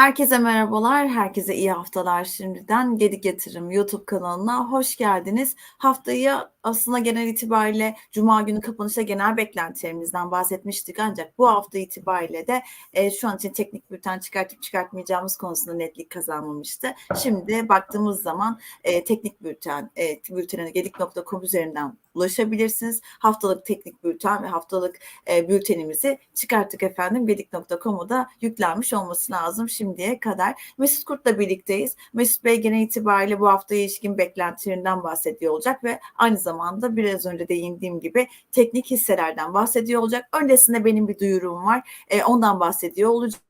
Herkese merhabalar, herkese iyi haftalar şimdiden. Gedik Yatırım YouTube kanalına hoş geldiniz. Haftayı aslında genel itibariyle Cuma günü kapanışta genel beklentilerimizden bahsetmiştik ancak bu hafta itibariyle de e, şu an için teknik bülten çıkartıp çıkartmayacağımız konusunda netlik kazanmamıştı. Şimdi baktığımız zaman e, teknik bülten, e, bültenine gedik.com üzerinden ulaşabilirsiniz. Haftalık teknik bülten ve haftalık e, bültenimizi çıkarttık efendim. Gedik.com'u da yüklenmiş olması lazım şimdiye kadar. Mesut Kurt'la birlikteyiz. Mesut Bey genel itibariyle bu haftaya ilişkin beklentilerinden bahsediyor olacak ve aynı zamanda biraz önce değindiğim gibi teknik hisselerden bahsediyor olacak. Öncesinde benim bir duyurum var. E, ondan bahsediyor olacak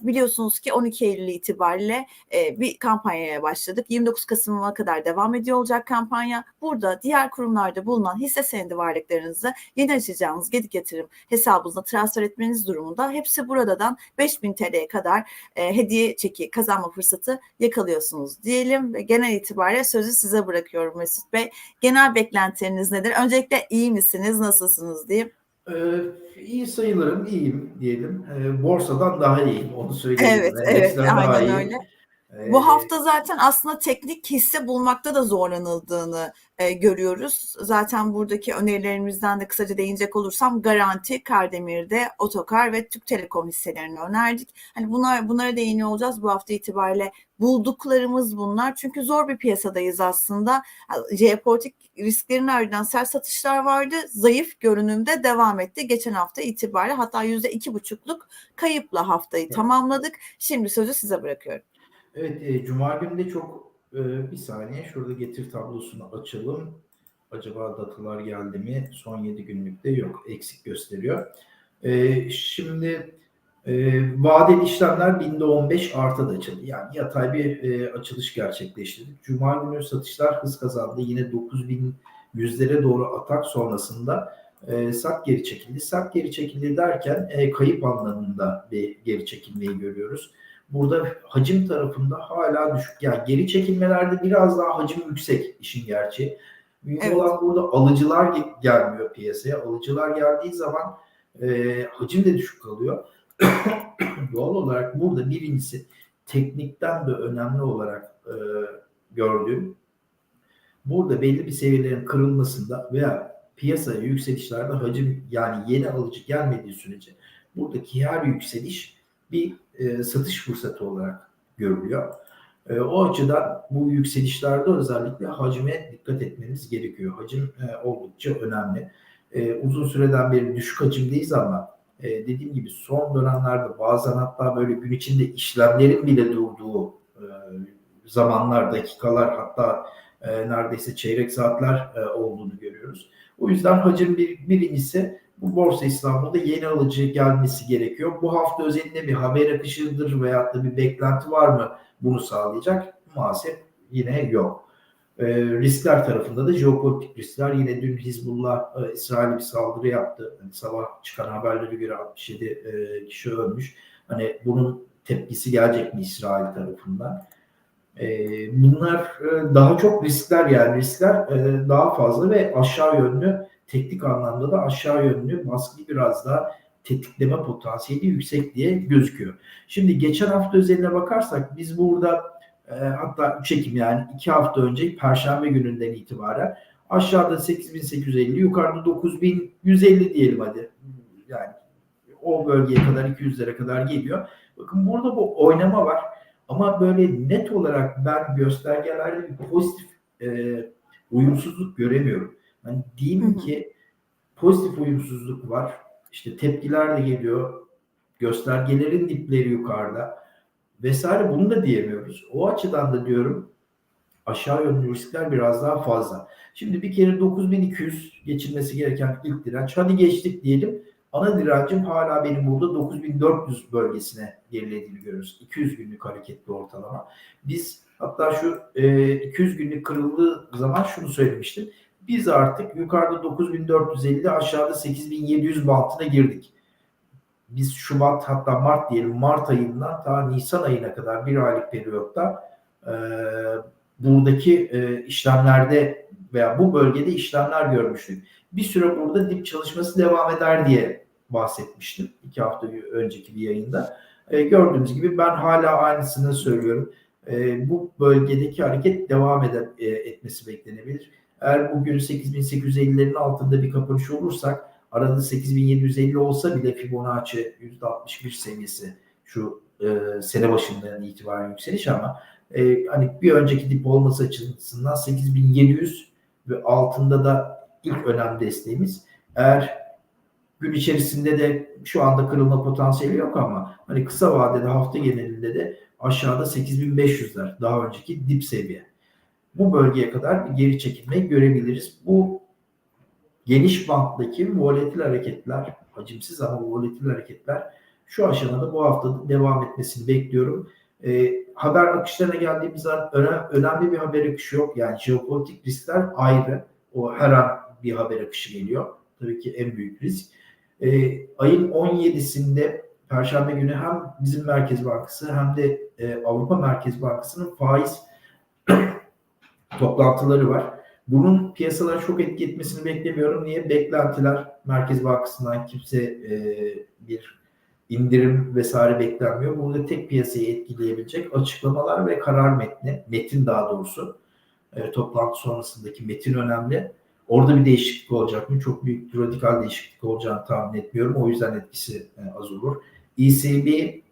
Biliyorsunuz ki 12 Eylül itibariyle e, bir kampanyaya başladık. 29 Kasım'a kadar devam ediyor olacak kampanya. Burada diğer kurumlarda bulunan hisse senedi varlıklarınızı yeni açacağınız Gedik Yatırım hesabınıza transfer etmeniz durumunda hepsi buradan 5000 TL'ye kadar e, hediye çeki kazanma fırsatı yakalıyorsunuz diyelim. Ve genel itibariyle sözü size bırakıyorum Mesut Bey. Genel beklentileriniz nedir? Öncelikle iyi misiniz, nasılsınız diyeyim. Ee, iyi sayılırım, iyiyim diyelim. Ee, borsadan daha iyiyim, onu söyleyeyim. Evet, evet, aynen öyle. Ee, Bu hafta zaten aslında teknik hisse bulmakta da zorlanıldığını e, görüyoruz. Zaten buradaki önerilerimizden de kısaca değinecek olursam Garanti, Kardemir'de, Otokar ve Türk Telekom hisselerini önerdik. Hani bunlar bunlara değiniyor olacağız bu hafta itibariyle. Bulduklarımız bunlar. Çünkü zor bir piyasadayız aslında. Jeopolitik risklerin ardından sert satışlar vardı. Zayıf görünümde devam etti. Geçen hafta itibariyle hatta yüzde iki buçukluk kayıpla haftayı evet. tamamladık. Şimdi sözü size bırakıyorum. Evet, e, Cuma günü de çok e, bir saniye şurada getir tablosunu açalım. Acaba datalar geldi mi? Son 7 günlükte yok, eksik gösteriyor. E, şimdi e, vadeli işlemler binde 15 artı da açıldı. Yani yatay bir e, açılış gerçekleştirdik. Cuma günü satışlar hız kazandı. Yine 9000 yüzlere doğru atak sonrasında e, sat geri çekildi. Sat geri çekildi derken e, kayıp anlamında bir geri çekilmeyi görüyoruz. Burada hacim tarafında hala düşük. Yani geri çekilmelerde biraz daha hacim yüksek işin gerçeği. Büyük evet. olan burada alıcılar gelmiyor piyasaya. Alıcılar geldiği zaman e, hacim de düşük kalıyor. Doğal olarak burada birincisi teknikten de önemli olarak e, gördüğüm burada belli bir seviyelerin kırılmasında veya piyasaya yükselişlerde hacim yani yeni alıcı gelmediği sürece buradaki her yükseliş bir e, satış fırsatı olarak görülüyor. E, o açıdan bu yükselişlerde özellikle hacme dikkat etmemiz gerekiyor. Hacim e, oldukça önemli. E, uzun süreden beri düşük hacimdeyiz ama e, dediğim gibi son dönemlerde bazen hatta böyle gün içinde işlemlerin bile durduğu e, zamanlar, dakikalar hatta e, neredeyse çeyrek saatler e, olduğunu görüyoruz. O yüzden hacim bir, birincisi bu Borsa İstanbul'da yeni alıcı gelmesi gerekiyor. Bu hafta özelinde bir haber akışıdır veyahut da bir beklenti var mı bunu sağlayacak? Maalesef yine yok. E, riskler tarafında da jeopolitik riskler yine dün Hizbullah e, İsrail'e bir saldırı yaptı. Yani sabah çıkan haberlere göre 67 e, kişi ölmüş. Hani bunun tepkisi gelecek mi İsrail tarafından? E, bunlar e, daha çok riskler yani riskler e, daha fazla ve aşağı yönlü teknik anlamda da aşağı yönlü baskıyı biraz daha tetikleme potansiyeli yüksek diye gözüküyor. Şimdi geçen hafta özeline bakarsak biz burada e, hatta 3 Ekim yani 2 hafta önce Perşembe gününden itibaren aşağıda 8850 yukarıda 9150 diyelim hadi. Yani o bölgeye kadar 200'lere kadar geliyor. Bakın burada bu oynama var. Ama böyle net olarak ben göstergelerde bir pozitif e, uyumsuzluk göremiyorum. Hani diyeyim ki pozitif uyumsuzluk var. İşte tepkiler de geliyor. Göstergelerin dipleri yukarıda vesaire bunu da diyemiyoruz. O açıdan da diyorum aşağı yönlü riskler biraz daha fazla. Şimdi bir kere 9200 geçilmesi gereken ilk direnç. Hadi geçtik diyelim. Ana direncim hala benim burada 9400 bölgesine gerilediğini görüyoruz. 200 günlük hareketli ortalama. Biz hatta şu e, 200 günlük kırıldığı zaman şunu söylemiştim. Biz artık yukarıda 9450 aşağıda 8700 bantına girdik biz Şubat hatta Mart diyelim Mart ayından ta Nisan ayına kadar bir aylık periyotta e, buradaki e, işlemlerde veya bu bölgede işlemler görmüştük. Bir süre burada dip çalışması devam eder diye bahsetmiştim iki hafta önceki bir yayında. E, gördüğünüz gibi ben hala aynısını söylüyorum. E, bu bölgedeki hareket devam ede, e, etmesi beklenebilir. Eğer bugün 8850'lerin altında bir kapanış olursak arada 8750 olsa bile Fibonacci %61 seviyesi şu e, sene başından itibaren yükseliş ama e, hani bir önceki dip olması açısından 8700 ve altında da ilk önemli desteğimiz. Eğer gün içerisinde de şu anda kırılma potansiyeli yok ama hani kısa vadede hafta genelinde de aşağıda 8500'ler daha önceki dip seviye. Bu bölgeye kadar bir geri çekilmeyi görebiliriz. Bu geniş banttaki volatil hareketler, hacimsiz ama volatil hareketler şu aşamada bu haftada devam etmesini bekliyorum. E, haber akışlarına geldiğimiz zaman önem, önemli bir haber akışı yok. Yani jeopolitik riskler ayrı. O her an bir haber akışı geliyor. Tabii ki en büyük risk. E, ayın 17'sinde Perşembe günü hem bizim Merkez Bankası hem de e, Avrupa Merkez Bankası'nın faiz toplantıları var. Bunun piyasalara çok etki etmesini beklemiyorum. Niye? Beklentiler Merkez Bankası'ndan kimse e, bir indirim vesaire beklenmiyor. Burada tek piyasayı etkileyebilecek açıklamalar ve karar metni, metin daha doğrusu e, toplantı sonrasındaki metin önemli. Orada bir değişiklik olacak mı? Çok büyük radikal değişiklik olacağını tahmin etmiyorum. O yüzden etkisi e, az olur. ECB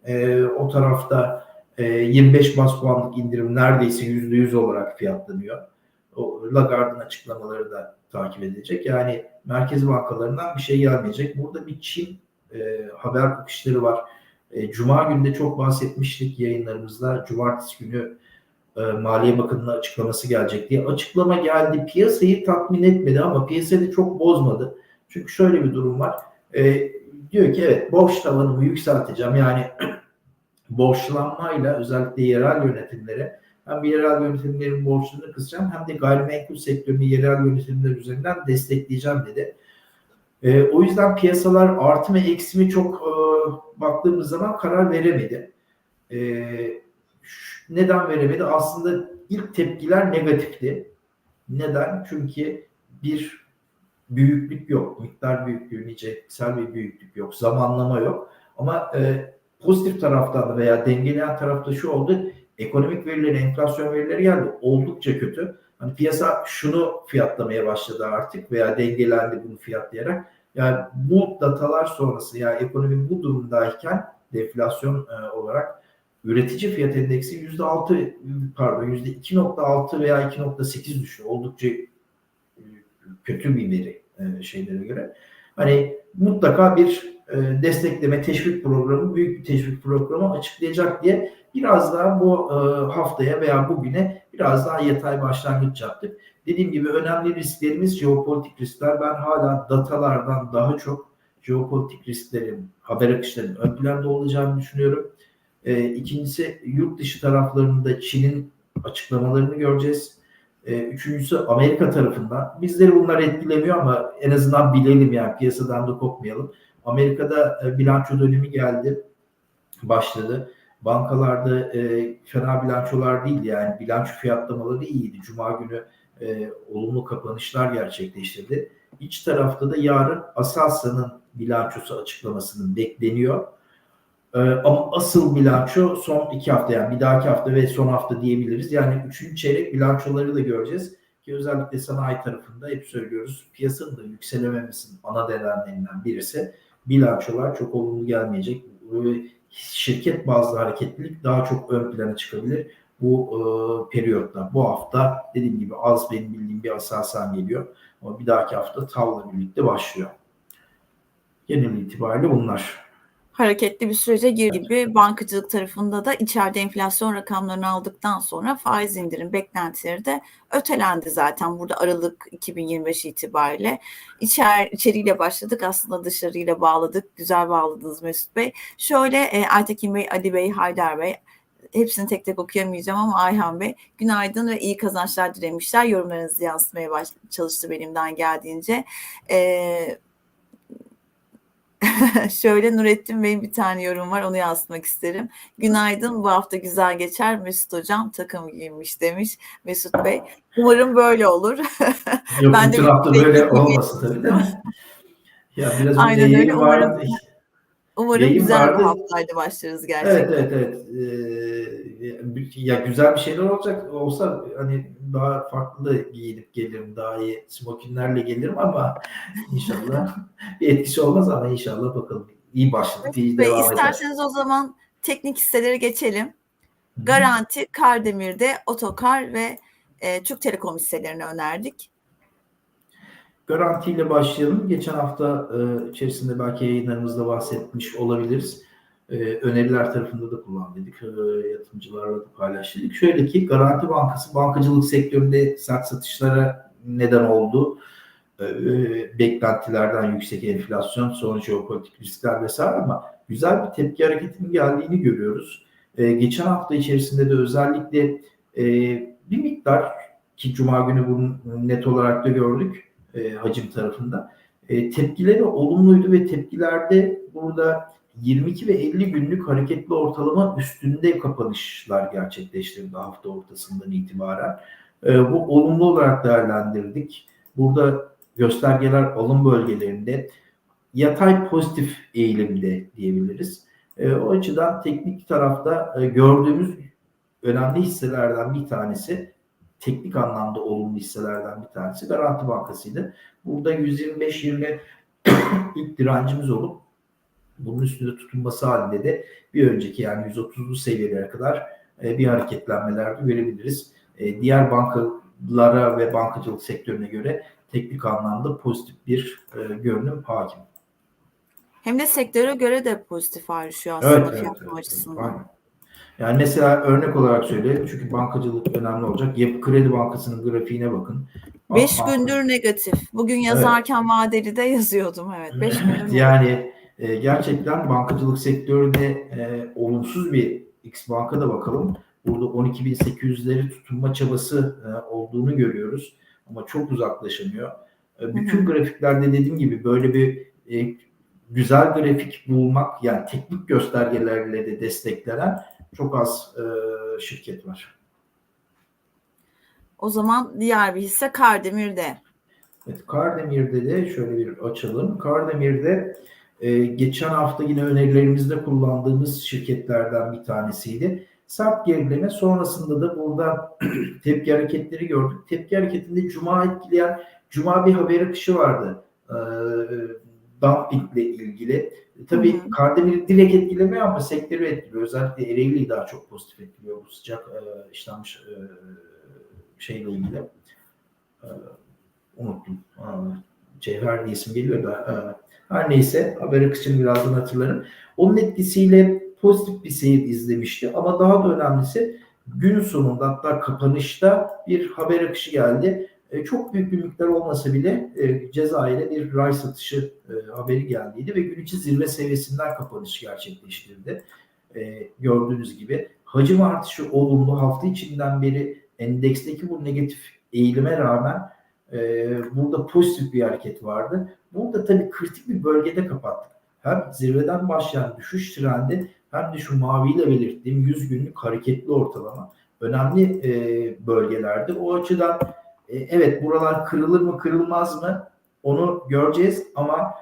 e, o tarafta e, 25 bas puanlık indirim neredeyse %100 olarak fiyatlanıyor. O açıklamaları da takip edilecek. Yani merkez bankalarından bir şey gelmeyecek. Burada bir Çin e, haber akışları var. E, Cuma günde çok bahsetmiştik yayınlarımızda. Cumartesi günü e, Maliye Bakanı'nın açıklaması gelecek diye. Açıklama geldi. Piyasayı tatmin etmedi ama piyasayı çok bozmadı. Çünkü şöyle bir durum var. E, diyor ki evet borç tavanımı yükselteceğim. Yani borçlanmayla özellikle yerel yönetimlere hem yerel yönetimlerin borçlarını kısacağım hem de gayrimenkul sektörünü yerel yönetimler üzerinden destekleyeceğim dedi. E, o yüzden piyasalar artı mı eksi mi çok e, baktığımız zaman karar veremedi. E, neden veremedi? Aslında ilk tepkiler negatifti. Neden? Çünkü bir büyüklük yok. Miktar büyüklüğü, niceliksel bir büyüklük yok. Zamanlama yok. Ama e, pozitif taraftan veya dengeleyen tarafta şu oldu. Ekonomik verileri, enflasyon verileri geldi. Oldukça kötü. Hani piyasa şunu fiyatlamaya başladı artık veya dengelendi bunu fiyatlayarak. Yani bu datalar sonrası yani ekonomi bu durumdayken deflasyon e, olarak üretici fiyat endeksi yüzde altı pardon yüzde 2.6 veya 2.8 düşüyor. Oldukça e, kötü bir veri e, şeylere göre. Hani mutlaka bir e, destekleme teşvik programı, büyük bir teşvik programı açıklayacak diye biraz daha bu haftaya veya bugüne biraz daha yatay başlangıç yaptık. Dediğim gibi önemli risklerimiz jeopolitik riskler. Ben hala datalardan daha çok jeopolitik risklerin, haber akışlarının ön planda olacağını düşünüyorum. E, ikincisi yurt dışı taraflarında Çin'in açıklamalarını göreceğiz. E, üçüncüsü Amerika tarafından. Bizleri bunlar etkilemiyor ama en azından bilelim yani piyasadan da kopmayalım. Amerika'da e, bilanço dönemi geldi, başladı. Bankalarda e, fena bilançolar değildi yani bilanço fiyatlamaları iyiydi. Cuma günü e, olumlu kapanışlar gerçekleştirdi. İç tarafta da yarın Aselsan'ın bilançosu açıklamasının bekleniyor. E, ama asıl bilanço son iki hafta yani bir dahaki hafta ve son hafta diyebiliriz. Yani üçüncü çeyrek bilançoları da göreceğiz. Ki özellikle sanayi tarafında hep söylüyoruz piyasanın da yükselememesinin ana nedenlerinden birisi bilançolar çok olumlu gelmeyecek. Şirket bazlı hareketlilik daha çok ön plana çıkabilir bu e, periyotta. Bu hafta dediğim gibi az benim bildiğim bir asasen geliyor. Ama bir dahaki hafta tavla birlikte başlıyor. Genel itibariyle bunlar. Hareketli bir sürece gir gibi bankacılık tarafında da içeride enflasyon rakamlarını aldıktan sonra faiz indirim beklentileri de ötelendi zaten burada Aralık 2025 itibariyle. İçer, içeriyle başladık aslında dışarıyla bağladık. Güzel bağladınız Mesut Bey. Şöyle e, Aytekin Bey, Ali Bey, Haydar Bey hepsini tek tek okuyamayacağım ama Ayhan Bey günaydın ve iyi kazançlar dilemişler. Yorumlarınızı yansıtmaya baş, çalıştı benimden geldiğince. Ee, şöyle Nurettin Bey'in bir tane yorum var onu yansıtmak isterim. Günaydın bu hafta güzel geçer. Mesut Hocam takım giymiş demiş Mesut Bey. Umarım böyle olur. Yok, ben de hafta böyle olmasın tabii değil mi? Ya biraz Aynen öyle. Umarım... Umarım Yayın güzel bir vardı. haftayla başlarız gerçekten. Evet evet evet. Ee, ya güzel bir şeyler olacak olsa hani daha farklı giyinip gelirim. Daha iyi smokinlerle gelirim ama inşallah bir etkisi olmaz ama inşallah bakalım. İyi başladık. iyi Ve devam eder. isterseniz o zaman teknik hisselere geçelim. Garanti, Kardemir'de, Otokar ve e, Türk Telekom hisselerini önerdik. Garantiyle başlayalım. Geçen hafta e, içerisinde belki yayınlarımızda bahsetmiş olabiliriz. E, öneriler tarafında da kullandık. E, yatırımcılarla da paylaştık. Şöyle ki Garanti Bankası bankacılık sektöründe sert satışlara neden oldu. E, e, beklentilerden yüksek enflasyon, sonra jeopolitik riskler vesaire ama güzel bir tepki hareketinin geldiğini görüyoruz. E, geçen hafta içerisinde de özellikle e, bir miktar ki Cuma günü bunu net olarak da gördük e, hacim tarafında. E, tepkileri olumluydu ve tepkilerde burada 22 ve 50 günlük hareketli ortalama üstünde kapanışlar gerçekleştirdi hafta ortasından itibaren. E, bu olumlu olarak değerlendirdik. Burada göstergeler alım bölgelerinde yatay pozitif eğilimde diyebiliriz. E, o açıdan teknik tarafta e, gördüğümüz önemli hisselerden bir tanesi teknik anlamda olumlu hisselerden bir tanesi Garanti Bankası'ydı. Burada 125-20 ilk direncimiz olup bunun üstünde tutunması halinde de bir önceki yani 130'lu seviyelere kadar e, bir hareketlenmeler görebiliriz. E, diğer bankalara ve bankacılık sektörüne göre teknik anlamda pozitif bir e, görünüm hakim. Hem de sektöre göre de pozitif ayrışıyor aslında Evet, evet, fiyatlama evet, açısından. aynen. Yani mesela örnek olarak söyleyelim çünkü bankacılık önemli olacak. Yapı Kredi Bankası'nın grafiğine bakın. 5 Banka- gündür negatif. Bugün yazarken vadeli de yazıyordum evet. 5 gündür yani e, gerçekten bankacılık sektöründe e, olumsuz bir X banka da bakalım. Burada 12.800'leri tutunma çabası e, olduğunu görüyoruz. Ama çok uzaklaşamıyor. E, bütün Hı hı. grafiklerde dediğim gibi böyle bir e, güzel grafik bulmak yani teknik göstergelerle de desteklenen çok az e, şirket var. O zaman diğer bir hisse Kardemir'de. Evet, Kardemir'de de şöyle bir açalım. Kardemir'de e, geçen hafta yine önerilerimizde kullandığımız şirketlerden bir tanesiydi. Sert gerileme sonrasında da burada tepki hareketleri gördük. Tepki hareketinde Cuma etkileyen Cuma bir haber akışı vardı. E, dumpingle ilgili. E, Tabii Hı hı. Kardemir'i direkt etkilemiyor ama sektörü etkiliyor. Özellikle Ereğli'yi daha çok pozitif etkiliyor bu sıcak e, işlenmiş e, şeyle ilgili. E, unuttum. Cevher diye isim geliyor da e, her neyse haber akışını birazdan hatırlarım. Onun etkisiyle pozitif bir seyir izlemişti ama daha da önemlisi gün sonunda hatta kapanışta bir haber akışı geldi. E, çok büyük bir miktar olmasa bile e, Cezayir'e bir ray satışı e, haberi geldiydi ve gün içi zirve seviyesinden kapanış gerçekleştirdi. E, gördüğünüz gibi hacim artışı olumlu hafta içinden beri endeksteki bu negatif eğilime rağmen burada pozitif bir hareket vardı. Burada tabii kritik bir bölgede kapattık. Hem zirveden başlayan düşüş trendi hem de şu maviyle belirttiğim 100 günlük hareketli ortalama önemli e, bölgelerde. O açıdan e, evet buralar kırılır mı kırılmaz mı onu göreceğiz ama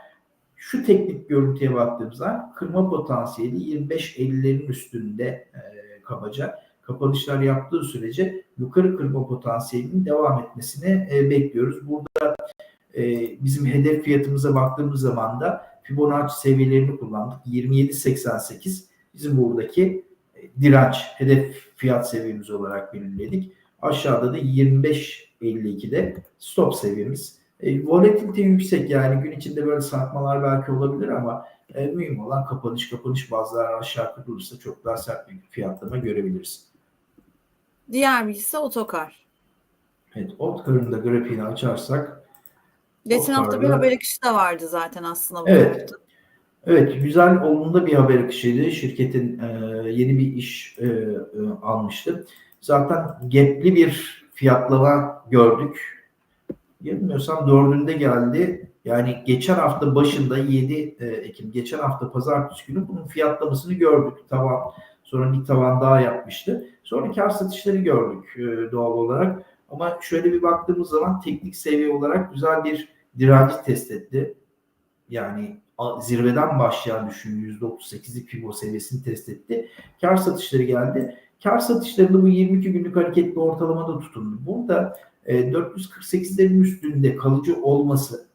şu teknik görüntüye baktığımızda kırma potansiyeli 25-50'lerin üstünde e, kabaca kapanışlar yaptığı sürece yukarı kırma potansiyelinin devam etmesini e, bekliyoruz. Burada e, bizim hedef fiyatımıza baktığımız zaman da Fibonacci seviyelerini kullandık. 27.88 bizim buradaki e, direnç, hedef fiyat seviyemiz olarak belirledik. Aşağıda da 25.52'de stop seviyemiz. E, volatilite yüksek yani gün içinde böyle sarkmalar belki olabilir ama e, mühim olan kapanış kapanış bazıları aşağı kırılırsa çok daha sert bir fiyatlama görebiliriz. Diğer bir hisse Otokar. Evet, Otkar'ın da grafiğini açarsak Geçen hafta bir haber akışı da vardı zaten aslında bu Evet. hafta. Evet, güzel olumlu bir haber akışıydı. Şirketin e, yeni bir iş e, e, almıştı. Zaten gapli bir fiyatlama gördük. Yanılmıyorsam dördünde geldi. Yani geçen hafta başında 7 e, Ekim, geçen hafta pazartesi günü bunun fiyatlamasını gördük. Tavan, sonra bir tavan daha yapmıştı. Sonra kar satışları gördük e, doğal olarak. Ama şöyle bir baktığımız zaman teknik seviye olarak güzel bir direnci test etti. Yani zirveden başlayan düşün %38'lik Fibo seviyesini test etti. Kar satışları geldi. Kar satışlarında bu 22 günlük hareketli ortalamada tutundu. Burada e, 448'lerin üstünde kalıcı olması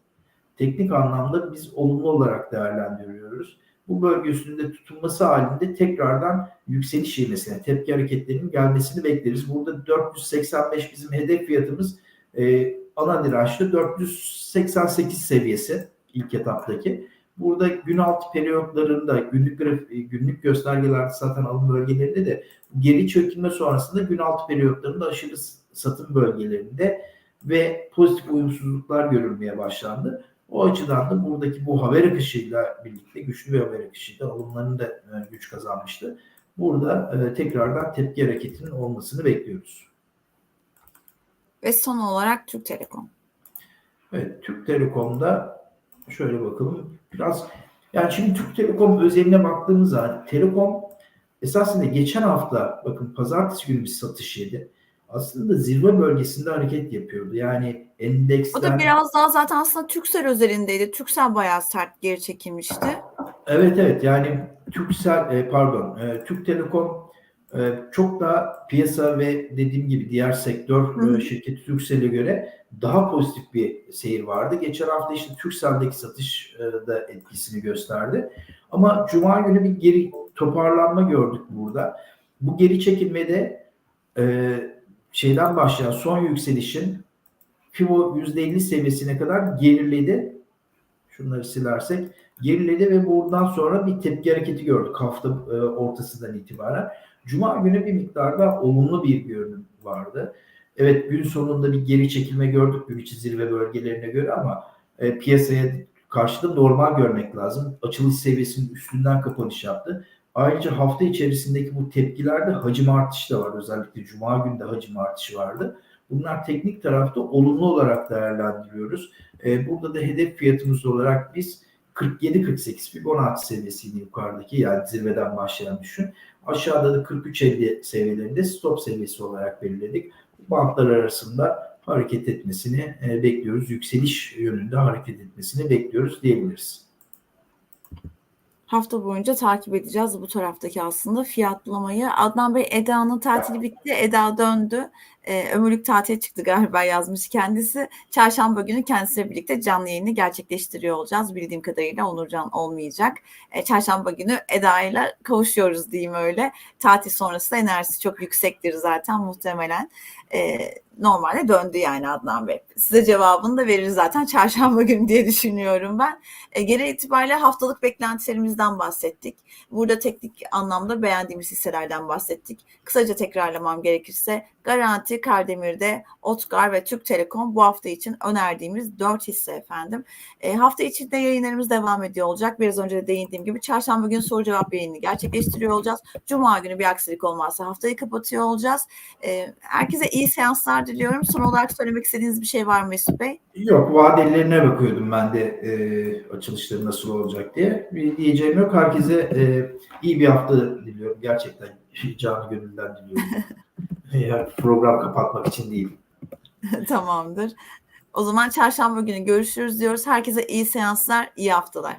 teknik anlamda biz olumlu olarak değerlendiriyoruz. Bu bölge üstünde tutunması halinde tekrardan yükseliş ivmesine, tepki hareketlerinin gelmesini bekleriz. Burada 485 bizim hedef fiyatımız e, ana dirençte 488 seviyesi ilk etaptaki. Burada gün altı periyotlarında günlük e, günlük göstergelerde zaten alım bölgelerinde de geri çökülme sonrasında gün altı periyotlarında aşırı satım bölgelerinde ve pozitif uyumsuzluklar görülmeye başlandı. O açıdan da buradaki bu haber akışıyla birlikte güçlü bir haber akışıyla alımların da e, güç kazanmıştı. Burada e, tekrardan tepki hareketinin olmasını bekliyoruz. Ve son olarak Türk Telekom. Evet, Türk Telekom'da şöyle bakalım. Biraz yani şimdi Türk Telekom özeline baktığımız zaman Telekom esasında geçen hafta bakın pazartesi günü bir satış yedi. Aslında zirve bölgesinde hareket yapıyordu. Yani endeksten O da biraz daha zaten aslında Türksel özelindeydi. Türksel bayağı sert geri çekilmişti. Evet evet yani Türksel e, pardon e, Türk Telekom e, çok daha piyasa ve dediğim gibi diğer sektör Hı şirketi Türksel'e göre daha pozitif bir seyir vardı. Geçen hafta işte Türksel'deki satış e, da etkisini gösterdi. Ama Cuma günü bir geri toparlanma gördük burada. Bu geri çekilmede e, şeyden başlayan son yükselişin Fibo %50 seviyesine kadar geriledi. Şunları silersek geriledi ve buradan sonra bir tepki hareketi gördük hafta e, ortasından itibaren. Cuma günü bir miktarda olumlu bir görünüm vardı. Evet gün sonunda bir geri çekilme gördük gün içi zirve bölgelerine göre ama e, piyasaya karşıda normal görmek lazım. Açılış seviyesinin üstünden kapanış yaptı. Ayrıca hafta içerisindeki bu tepkilerde hacim artışı da var. Özellikle Cuma günü de hacim artışı vardı. Bunlar teknik tarafta olumlu olarak değerlendiriyoruz. E, burada da hedef fiyatımız olarak biz 47-48 Fibonacci seviyesiydi yukarıdaki yani zirveden başlayan düşün. Aşağıda da 43-50 seviyelerinde stop seviyesi olarak belirledik. Bantlar arasında hareket etmesini e, bekliyoruz. Yükseliş yönünde hareket etmesini bekliyoruz diyebiliriz. Hafta boyunca takip edeceğiz bu taraftaki aslında fiyatlamayı. Adnan Bey Eda'nın tatili bitti. Eda döndü. Ee, ömürlük tatile çıktı galiba yazmış kendisi. Çarşamba günü kendisiyle birlikte canlı yayını gerçekleştiriyor olacağız. Bildiğim kadarıyla Onurcan olmayacak. Ee, çarşamba günü Eda ile kavuşuyoruz diyeyim öyle. Tatil sonrası da enerjisi çok yüksektir zaten muhtemelen. Ee, normalde döndü yani Adnan Bey. Size cevabını da verir zaten çarşamba günü diye düşünüyorum ben. E, genel itibariyle haftalık beklentilerimizden bahsettik. Burada teknik anlamda beğendiğimiz hisselerden bahsettik. Kısaca tekrarlamam gerekirse Garanti, Kardemir'de, Otgar ve Türk Telekom bu hafta için önerdiğimiz 4 hisse efendim. E, hafta içinde yayınlarımız devam ediyor olacak. Biraz önce de değindiğim gibi çarşamba günü soru cevap yayını gerçekleştiriyor olacağız. Cuma günü bir aksilik olmazsa haftayı kapatıyor olacağız. E, herkese iyi seanslar diliyorum. Son olarak söylemek istediğiniz bir şey var mı Mesut Bey? Yok vadelilerine bakıyordum ben de e, açılışları nasıl olacak diye. Bir diyeceğim yok. Herkese e, iyi bir hafta diliyorum. Gerçekten canı gönülden diliyorum. ya, program kapatmak için değil. Tamamdır. O zaman çarşamba günü görüşürüz diyoruz. Herkese iyi seanslar, iyi haftalar.